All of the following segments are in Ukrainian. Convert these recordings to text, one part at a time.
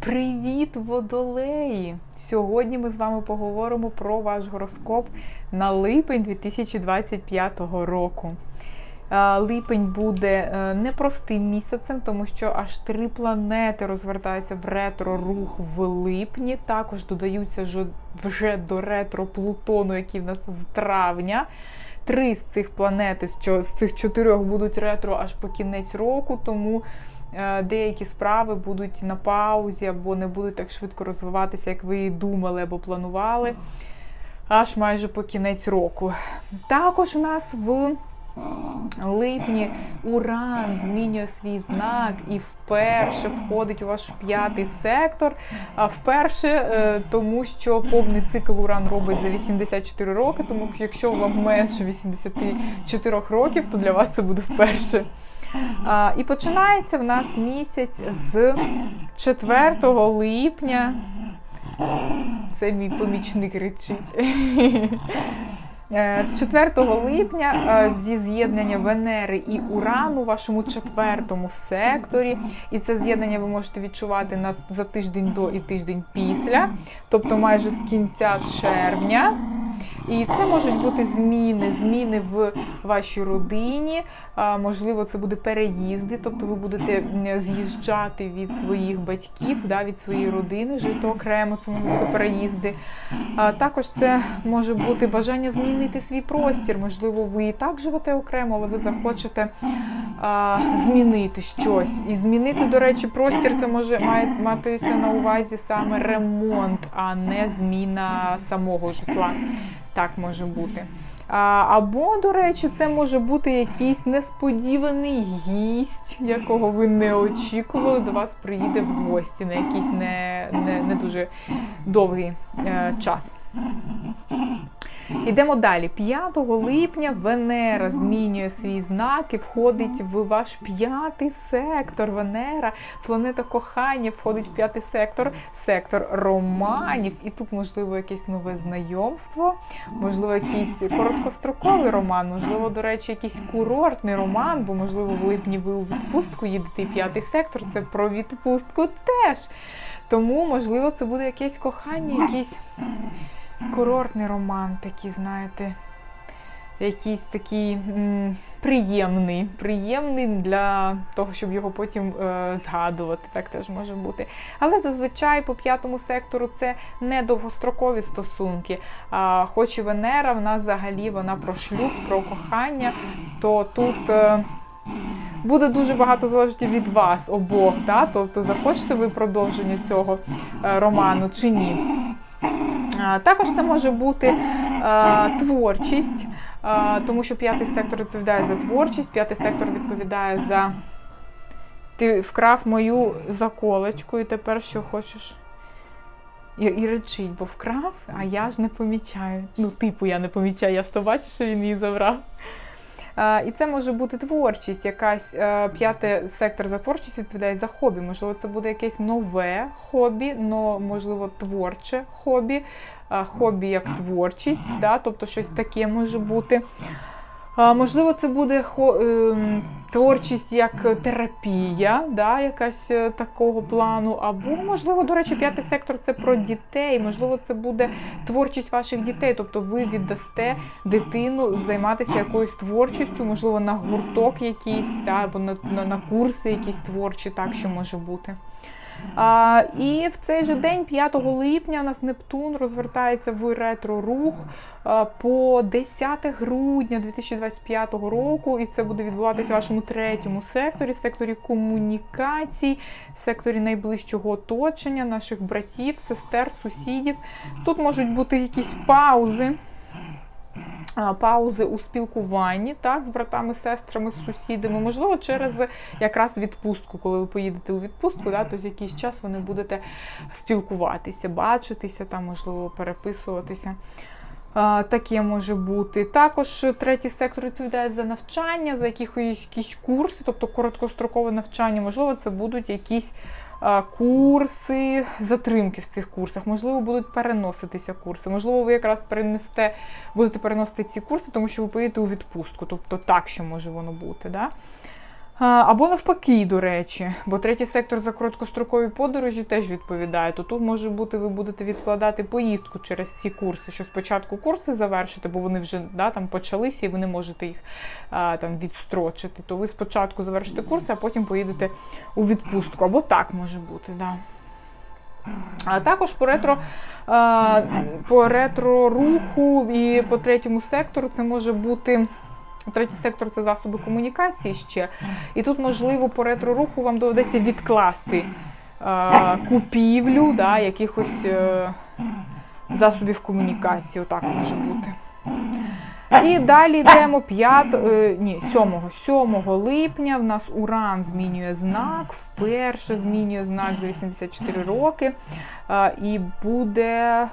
Привіт, водолеї! Сьогодні ми з вами поговоримо про ваш гороскоп на липень 2025 року. Е, Липень буде е, непростим місяцем, тому що аж три планети розвертаються в ретро-рух в липні. Також додаються вже до ретро Плутону, який в нас з травня. Три з цих планет, з цих чотирьох будуть ретро аж по кінець року, тому деякі справи будуть на паузі або не будуть так швидко розвиватися, як ви думали або планували, аж майже по кінець року. Також у нас в липні Уран змінює свій знак і вперше входить у ваш п'ятий сектор. А вперше, е, тому що повний цикл Уран робить за 84 роки. Тому якщо вам менше 84 років, то для вас це буде вперше. А, І починається в нас місяць з 4 липня. Це мій помічник речить. Е, З 4 липня е, зі з'єднання Венери і Урану у вашому четвертому секторі, і це з'єднання ви можете відчувати на за тиждень до і тиждень після, тобто майже з кінця червня. І це можуть бути зміни, зміни в вашій родині. Можливо, це буде переїзди, тобто ви будете з'їжджати від своїх батьків, да, від своєї родини, жити окремо, це можуть бути переїзди. Також це може бути бажання змінити свій простір. Можливо, ви і так живете окремо, але ви захочете змінити щось. І змінити, до речі, простір це може має матися на увазі саме ремонт, а не зміна самого житла. Так може бути. Або, до речі, це може бути якийсь несподіваний гість, якого ви не очікували, до вас приїде в гості на якийсь не, не, не дуже довгий е, час. Йдемо далі. 5 липня Венера змінює свій знак і входить в ваш п'ятий сектор. Венера, планета кохання, входить в п'ятий сектор, сектор романів. І тут, можливо, якесь нове знайомство, можливо, якийсь короткостроковий роман, можливо, до речі, якийсь курортний роман, бо, можливо, в липні ви у відпустку їдете і п'ятий сектор це про відпустку теж. Тому, можливо, це буде якесь кохання, якийсь курортний роман, такий, знаєте, якийсь такий м, приємний, приємний для того, щоб його потім е, згадувати. Так теж може бути. Але зазвичай по п'ятому сектору це не довгострокові стосунки. А, хоч і Венера в нас взагалі вона про шлюб, про кохання, то тут. Е, Буде дуже багато залежати від вас обох, да? тобто захочете ви продовження цього е, роману чи ні. Також це може бути творчість, тому що п'ятий сектор відповідає за творчість, п'ятий сектор відповідає за. Ти вкрав мою заколочку і тепер що хочеш? І, і речить, бо вкрав, а я ж не помічаю. Ну, типу, я не помічаю, я ж то бачу, що він її забрав. І це може бути творчість, якась е, п'ятий сектор за творчість відповідає за хобі. Можливо, це буде якесь нове хобі, но можливо творче хобі, хобі як творчість, да? тобто щось таке може бути. Можливо, це буде ем, творчість як терапія, да, якась е, такого плану. Або, можливо, до речі, п'ятий сектор це про дітей. Можливо, це буде творчість ваших дітей. Тобто ви віддасте дитину займатися якоюсь творчістю, можливо, на гурток якийсь, да, або на, на, на курси якісь творчі, так що може бути. А, і в цей же день, 5 липня, у нас Нептун розвертається в ретро-рух по 10 грудня 2025 року, і це буде відбуватися в вашому третьому секторі, секторі комунікацій, секторі найближчого оточення, наших братів, сестер, сусідів. Тут можуть бути якісь паузи. Паузи у спілкуванні так, з братами, сестрами, з сусідами, можливо, через якраз відпустку, коли ви поїдете у відпустку, да, то з якийсь час ви не будете спілкуватися, бачитися, там, можливо, переписуватися. Таке може бути. Також третій сектор відповідає за навчання, за якісь, курси, тобто короткострокове навчання. Можливо, це будуть якісь курси, затримки в цих курсах. Можливо, будуть переноситися курси. Можливо, ви якраз перенесте, будете переносити ці курси, тому що ви поїдете у відпустку. Тобто так що може воно бути. Да? Або навпаки, до речі, бо третій сектор за короткострокові подорожі теж відповідає. То тут може бути, ви будете відкладати поїздку через ці курси, що спочатку курси завершити, бо вони вже да, там почалися і ви не можете їх а, там відстрочити. То ви спочатку завершите курси, а потім поїдете у відпустку. Або так може бути, да. А також по ретро, по ретро руху і по третьому сектору це може бути. Третій сектор це засоби комунікації ще. І тут, можливо, по ретро-руху вам доведеться відкласти е, купівлю да, якихось е, засобів комунікації. Отак може бути. І далі йдемо 5, е, ні, 7, 7 липня. В нас Уран змінює знак, вперше змінює знак за 84 роки. Е, і буде.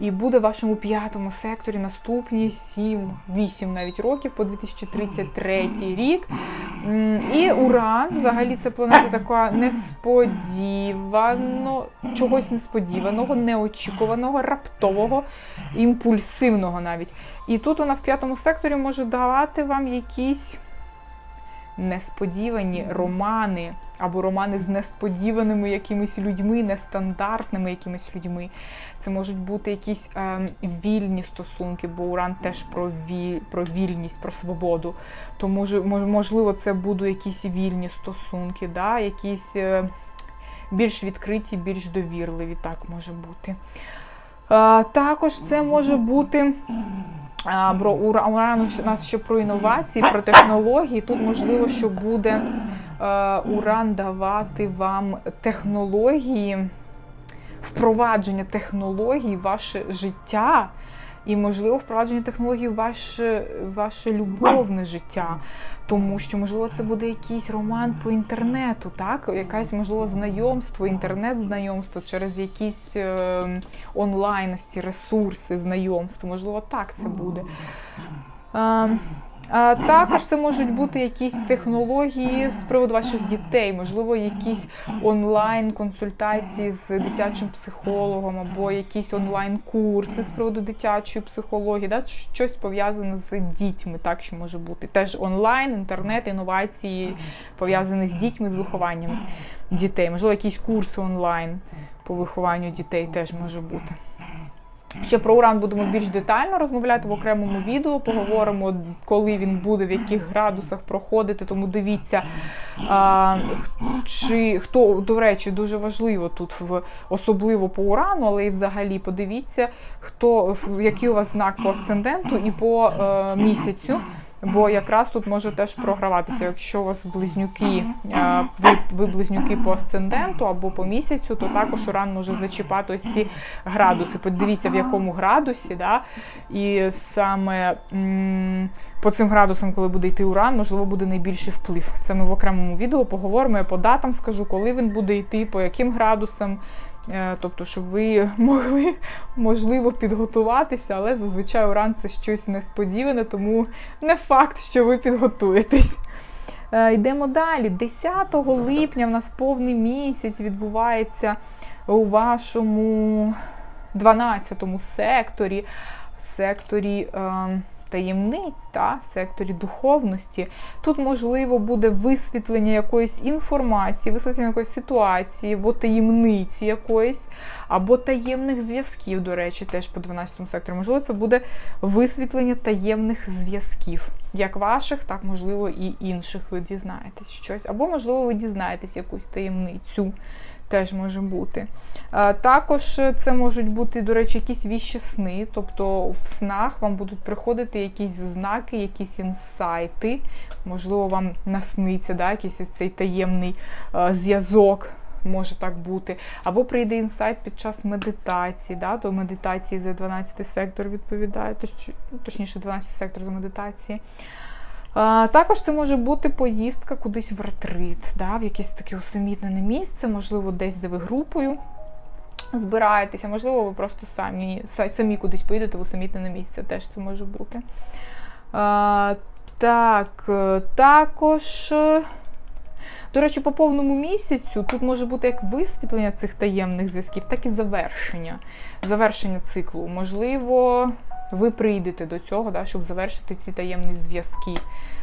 І буде в вашому п'ятому секторі наступні 7-8 навіть років по 2033 рік. І Уран, взагалі, це планета така несподівано, чогось несподіваного, неочікуваного, раптового, імпульсивного навіть. І тут вона в п'ятому секторі може давати вам якісь несподівані романи. Або романи з несподіваними якимись людьми, нестандартними якимись людьми. Це можуть бути якісь е, вільні стосунки, бо Уран теж про віль, про вільність, про свободу. То може, можливо, це будуть якісь вільні стосунки, да? якісь е, більш відкриті, більш довірливі, так може бути. Е, також це може бути. Бро Уран у нас ще про інновації, про технології. Тут можливо, що буде е, Уран давати вам технології, впровадження технологій в ваше життя. І, можливо, впровадження технологій в ваше, ваше любовне життя. Тому що, можливо, це буде якийсь роман по інтернету, так? Якась, можливо, знайомство, інтернет-знайомство через якісь е, онлайн ресурси знайомства. Можливо, так це буде. Е, також це можуть бути якісь технології з приводу ваших дітей, можливо, якісь онлайн-консультації з дитячим психологом, або якісь онлайн-курси з приводу дитячої психології, да? щось пов'язане з дітьми, так що може бути. Теж онлайн, інтернет, інновації пов'язані з дітьми, з вихованням дітей. Можливо, якісь курси онлайн по вихованню дітей теж може бути. Ще про уран будемо більш детально розмовляти в окремому відео. Поговоримо, коли він буде, в яких градусах проходити. Тому дивіться, а, чи хто, до речі, дуже важливо тут, в, особливо по урану, але і взагалі подивіться, хто який у вас знак по асценденту і по е, місяцю. Бо якраз тут може теж програватися. Якщо у вас близнюки, ви, ви близнюки по асценденту або по місяцю, то також уран може зачіпати ось ці градуси. Подивіться, в якому градусі, да? і саме по цим градусам, коли буде йти уран, можливо, буде найбільший вплив. Це ми в окремому відео поговоримо. Я по датам скажу, коли він буде йти, по яким градусам. Е, тобто, щоб ви могли, можливо, підготуватися, але зазвичай уран це щось несподіване, тому не факт, що ви підготуєтесь. Е, йдемо далі. 10 липня в нас повний місяць відбувається у вашому 12 секторі, секторі. Е таємниць та секторі духовності. Тут, можливо, буде висвітлення якоїсь інформації, висвітлення якоїсь ситуації, або таємниці якоїсь, або таємних зв'язків, до речі, теж по 12 сектору. Можливо, це буде висвітлення таємних зв'язків, як ваших, так, можливо, і інших. Ви дізнаєтесь щось. Або, можливо, ви дізнаєтесь якусь таємницю теж може бути. Також це можуть бути, до речі, якісь віщі сни, тобто в снах вам будуть приходити якісь знаки, якісь інсайти, можливо, вам насниться да, якийсь цей таємний зв'язок. Може так бути. Або прийде інсайт під час медитації, да, до медитації за 12 сектор відповідає, точ, точніше, 12 сектор за медитації. Також це може бути поїздка кудись в ретрит, да, в якесь таке усамітнене місце, можливо, десь, де ви групою збираєтеся, можливо, ви просто самі самі кудись поїдете в усамітнене місце, теж це може бути. А, Так, е, також. До речі, по повному місяцю тут може бути як висвітлення цих таємних зв'язків, так і завершення. Завершення циклу. Можливо, ви прийдете до цього, да, щоб завершити ці таємні зв'язки.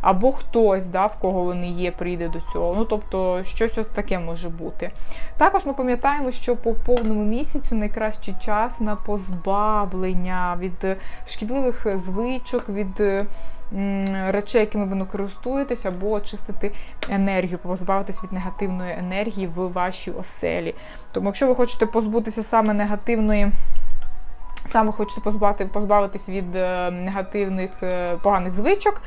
або хтось, да, в кого вони є, прийде до цього. Ну, тобто, щось ось таке може бути. Також ми пам'ятаємо, що по повному місяцю найкращий час на позбавлення від шкідливих звичок, від е, речей, якими ви користуєтесь, або очистити енергію, позбавитись від негативної енергії в вашій оселі. Тому, якщо ви хочете позбутися саме негативної. Саме хочете позбавити, позбавитись від е, негативних е, поганих звичок,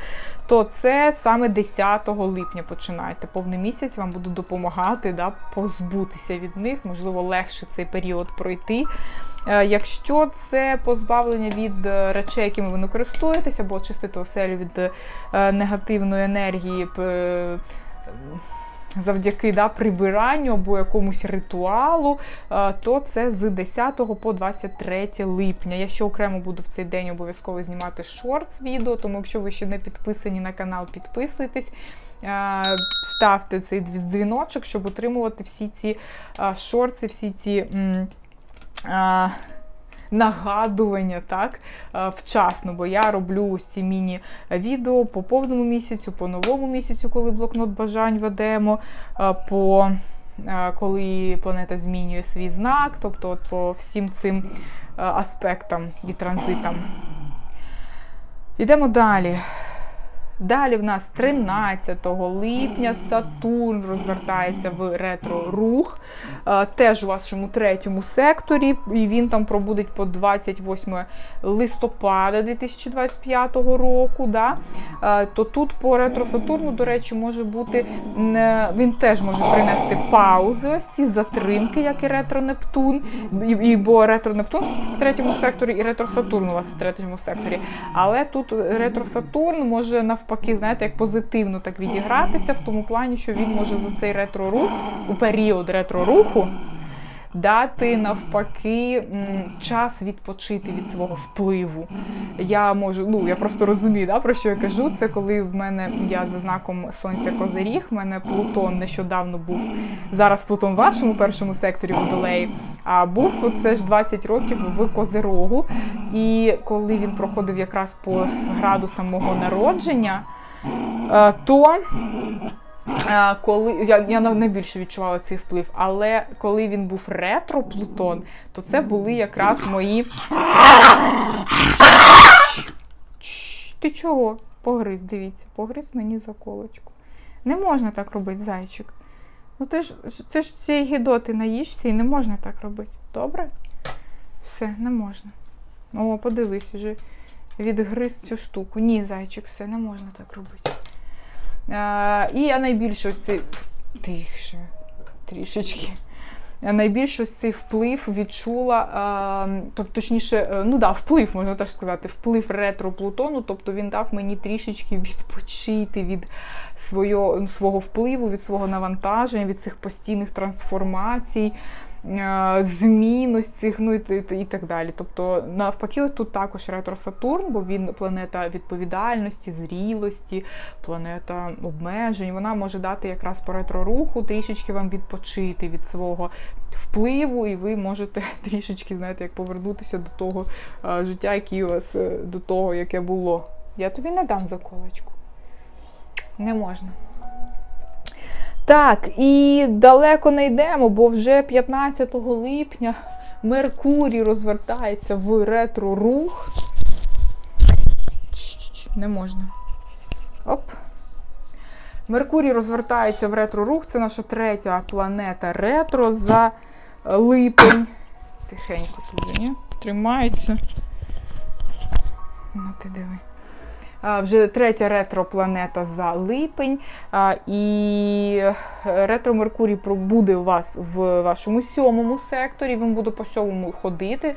то це саме 10 липня починайте. Повний місяць вам буде допомагати да, позбутися від них, можливо, легше цей період пройти. Е, Якщо це позбавлення від речей, якими ви не користуєтесь, або очистити оселю від негативної енергії. Завдяки да, прибиранню або якомусь ритуалу, е, то це з 10 по 23 липня. Я ще окремо буду в цей день обов'язково знімати шортс відео, тому якщо ви ще не підписані на канал, підписуйтесь. е, Ставте цей дзвіночок, щоб отримувати всі ці е, шорти, всі ці. Нагадування так е, вчасно, бо я роблю ось ці міні-відео по повному місяцю, по новому місяцю, коли блокнот бажань ведемо, е, по е, коли планета змінює свій знак, тобто от по всім цим аспектам і транзитам. Йдемо далі. Далі в нас 13 липня Сатурн розвертається в ретро-рух, е, теж у вашому третьому секторі, і він там пробудить по 28 листопада 2025 року. Да? Е, То тут по ретро-Сатурну, до речі, може бути він теж може принести паузи, ось ці затримки, як і ретро-Нептун, і, і бо ретро-Нептун в третьому секторі, і ретро-Сатурн у вас в третьому секторі. Але тут ретро-Сатурн може навпаки, знаєте, як позитивно так відігратися, в тому плані, що він може за цей ретро-рух, у період ретро-руху, дати навпаки час відпочити від свого впливу. Я можу, ну я просто розумію, да, про що я кажу. Це коли в мене я за знаком сонця Козиріг, в мене Плутон нещодавно був. Зараз Плутон в вашому першому секторі водолеї, а був це ж 20 років в Козирогу. І коли він проходив якраз по градусам мого народження, е, то коли я, я найбільше відчувала цей вплив, але коли він був ретро Плутон, то це були якраз мої. Ти чого? Погриз, дивіться, погриз мені за колочку. Не можна так робити, зайчик. Ну ти ж це ж цієї гідоти наїшся і не можна так робити. Добре? Все, не можна. О, подивись, вже відгриз цю штуку. Ні, зайчик, все, не можна так робити. І я найбільше ось цей тихше, трішечки. Я найбільше ось цей вплив відчула, тобто, точніше, е, ну да, вплив, можна теж сказати, вплив ретро Плутону, тобто він дав мені трішечки відпочити від свого, свого впливу, від свого навантаження, від цих постійних трансформацій. Е, Змін ось цих, ну і, і, і так далі. Тобто, навпаки, тут також ретро Сатурн, бо він планета відповідальності, зрілості, планета обмежень. Вона може дати якраз по ретро-руху трішечки вам відпочити від свого впливу, і ви можете трішечки, знаєте, як повернутися до того е, життя, яке у вас е, до того, яке було. Я тобі не дам заколочку. Не можна. Так, і далеко не йдемо, бо вже 15 липня Меркурій розвертається в ретро-рух. Не можна. Оп. Меркурій розвертається в ретро-рух. Це наша третя планета ретро за е, липень. Тихенько тут ні? Тримається. Ну, ти диви. Вже третя ретро-планета за липень. І ретро Меркурій буде у вас в вашому сьомому секторі. Він буде по сьомому ходити.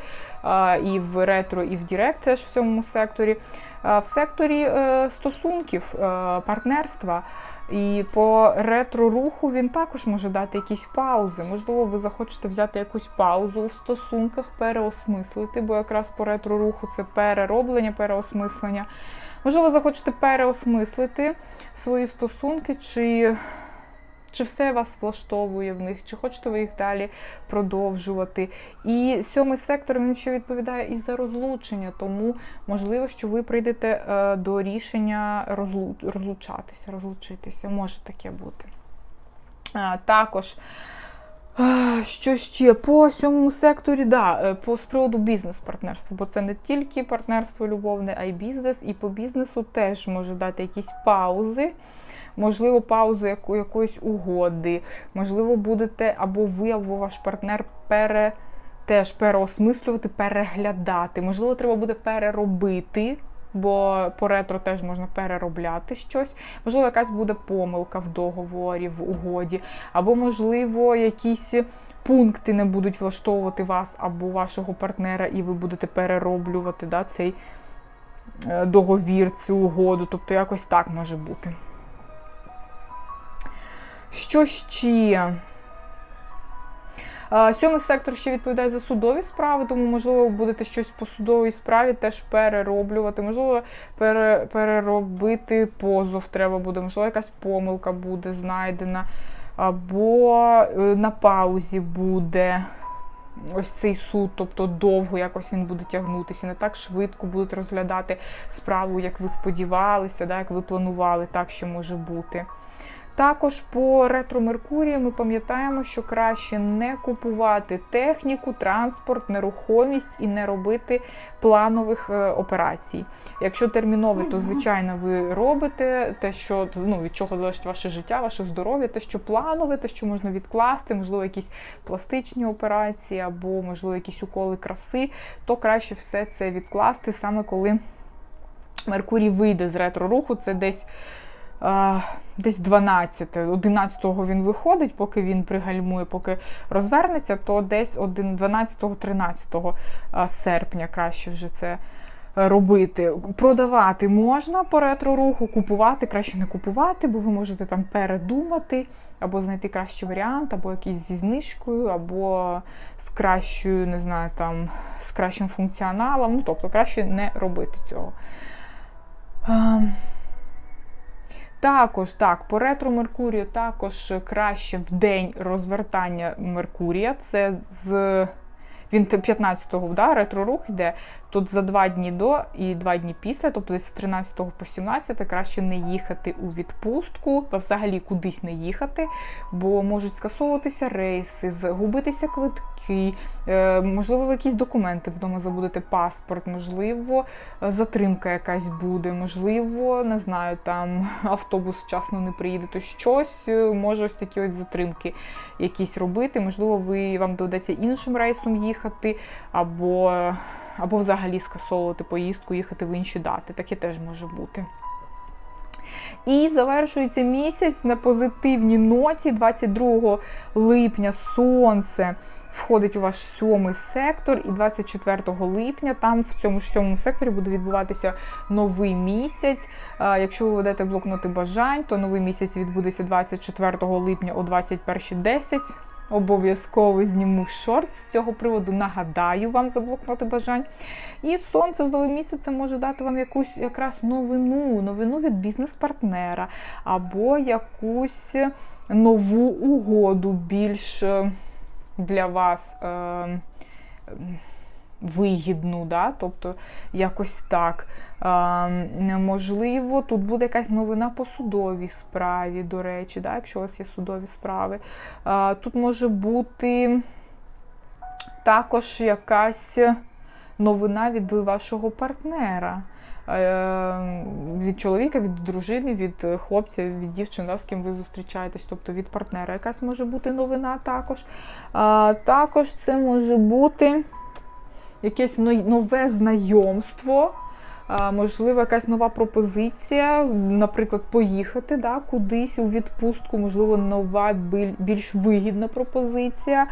І в ретро, і в Дірект теж в сьомому секторі. В секторі е, стосунків, е, партнерства. І по ретро-руху він також може дати якісь паузи. Можливо, ви захочете взяти якусь паузу у стосунках, переосмислити, бо якраз по ретро-руху це перероблення, переосмислення. Можливо, захочете переосмислити свої стосунки, чи Чи все вас влаштовує в них, чи хочете ви їх далі продовжувати? І сьомий сектор він ще відповідає і за розлучення, тому можливо, що ви прийдете е, до рішення розлучатися, розлучитися. Може таке бути. Також. Що ще по сьомому секторі, да, е, по з приводу бізнес-партнерства, бо це не тільки партнерство любовне, а й бізнес. І по бізнесу теж може дати якісь паузи, можливо, паузу яку, якоїсь угоди, можливо, будете або ви, або ваш партнер пере, теж переосмислювати, переглядати. Можливо, треба буде переробити. Бо по ретро теж можна переробляти щось. Можливо, якась буде помилка в договорі, в угоді, або, можливо, якісь пункти не будуть влаштовувати вас або вашого партнера, і ви будете перероблювати да, цей е, договір, цю угоду. Тобто якось так може бути. Що ще? Сьомий сектор ще відповідає за судові справи, тому, можливо, будете щось по судовій справі теж перероблювати. Можливо, пере, переробити позов треба буде, можливо, якась помилка буде знайдена, або е, на паузі буде ось цей суд, тобто довго якось він буде тягнутися, не так швидко будуть розглядати справу, як ви сподівалися, да, як ви планували, так що може бути. Також по ретро Меркурії ми пам'ятаємо, що краще не купувати техніку, транспорт, нерухомість і не робити планових е, операцій. Якщо термінове, то звичайно ви робите те, що ну, від чого залежить ваше життя, ваше здоров'я, те, що планове, те, що можна відкласти, можливо, якісь пластичні операції або, можливо, якісь уколи краси, то краще все це відкласти саме коли Меркурій вийде з ретро руху, це десь. Десь 12, 11-го він виходить, поки він пригальмує, поки розвернеться, то десь 12-13 серпня краще вже це робити. Продавати можна по ретро-руху, купувати краще не купувати, бо ви можете там передумати, або знайти кращий варіант, або якийсь зі знижкою, або з кращою, не знаю, там, з кращим функціоналом. Ну, тобто краще не робити цього. Також так, по ретро Меркурію також краще в день розвертання Меркурія. Це з він 15-го да, ретро-рух йде. Тут за два дні до і два дні після, тобто з 13 по 17 краще не їхати у відпустку, взагалі кудись не їхати, бо можуть скасовуватися рейси, загубитися квитки, е, можливо, якісь документи вдома забудете, паспорт, можливо, затримка якась буде, можливо, не знаю, там автобус вчасно не приїде, то щось е, може ось такі ось затримки якісь робити. Можливо, ви вам доведеться іншим рейсом їхати, або або взагалі скасовувати поїздку, їхати в інші дати. Таке теж може бути. І завершується місяць на позитивній ноті. 22 липня сонце входить у ваш сьомий сектор, і 24 липня там в цьому ж сьомому секторі буде відбуватися новий місяць. Якщо ви ведете блокноти бажань, то новий місяць відбудеться 24 липня о 21.10. Обов'язково зніму шорт з цього приводу, нагадаю вам заблокнути бажань. І сонце з новим місяцем може дати вам якусь якраз новину, новину від бізнес-партнера, або якусь нову угоду більш е, для вас. Е вигідну, да? тобто якось так. А, Можливо, тут буде якась новина по судовій справі, до речі, да? якщо у вас є судові справи. А, Тут може бути також якась новина від вашого партнера. Від чоловіка, від дружини, від хлопця, від дівчини, з ким ви зустрічаєтесь, тобто від партнера якась може бути новина також. А, Також це може бути якесь нове знайомство, можливо, якась нова пропозиція, наприклад, поїхати да, кудись у відпустку, можливо, нова, більш вигідна пропозиція.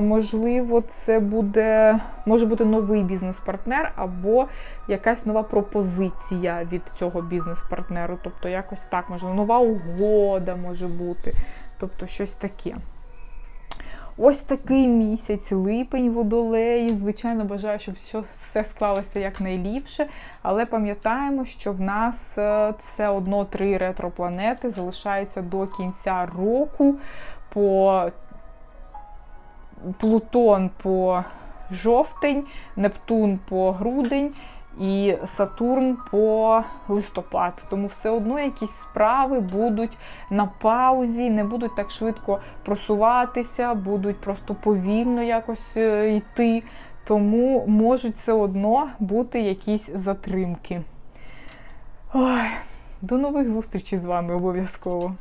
Можливо, це буде може бути новий бізнес-партнер або якась нова пропозиція від цього бізнес-партнеру. Тобто, якось так, можливо, нова угода може бути, тобто щось таке. Ось такий місяць, липень водолеї. Звичайно, бажаю, щоб що- все склалося якнайліпше. Але пам'ятаємо, що в нас е, все одно три ретропланети залишаються до кінця року. По Плутон по жовтень, Нептун по грудень і Сатурн по листопад. Тому все одно якісь справи будуть на паузі, не будуть так швидко просуватися, будуть просто повільно якось е, йти. Тому можуть все одно бути якісь затримки. Ой, до нових зустрічей з вами обов'язково.